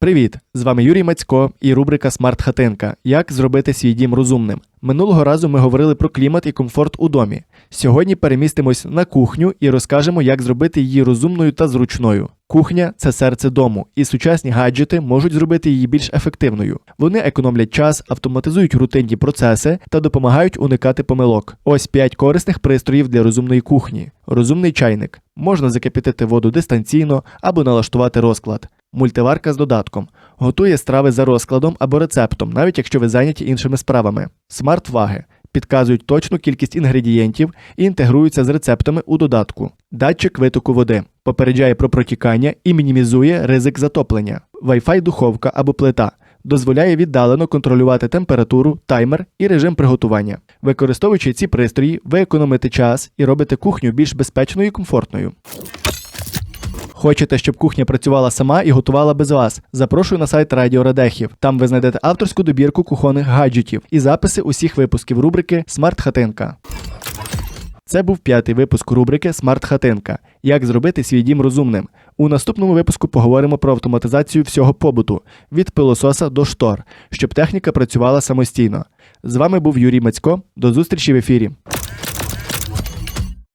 Привіт! З вами Юрій Мацько і рубрика Смарт Хатинка. Як зробити свій дім розумним. Минулого разу ми говорили про клімат і комфорт у домі. Сьогодні перемістимось на кухню і розкажемо, як зробити її розумною та зручною. Кухня це серце дому, і сучасні гаджети можуть зробити її більш ефективною. Вони економлять час, автоматизують рутинні процеси та допомагають уникати помилок. Ось 5 корисних пристроїв для розумної кухні. Розумний чайник. Можна закипятити воду дистанційно або налаштувати розклад. Мультиварка з додатком. Готує страви за розкладом або рецептом, навіть якщо ви зайняті іншими справами. Смарт-ваги. Підказують точну кількість інгредієнтів і інтегруються з рецептами у додатку. Датчик витоку води попереджає про протікання і мінімізує ризик затоплення. Wi-Fi духовка або плита дозволяє віддалено контролювати температуру, таймер і режим приготування. Використовуючи ці пристрої, ви економите час і робите кухню більш безпечною і комфортною. Хочете, щоб кухня працювала сама і готувала без вас? Запрошую на сайт Радіо Радехів. Там ви знайдете авторську добірку кухонних гаджетів і записи усіх випусків рубрики Смарт Хатинка. Це був п'ятий випуск рубрики Смарт Хатинка. Як зробити свій дім розумним. У наступному випуску поговоримо про автоматизацію всього побуту від пилососа до штор, щоб техніка працювала самостійно. З вами був Юрій Мацько. До зустрічі в ефірі.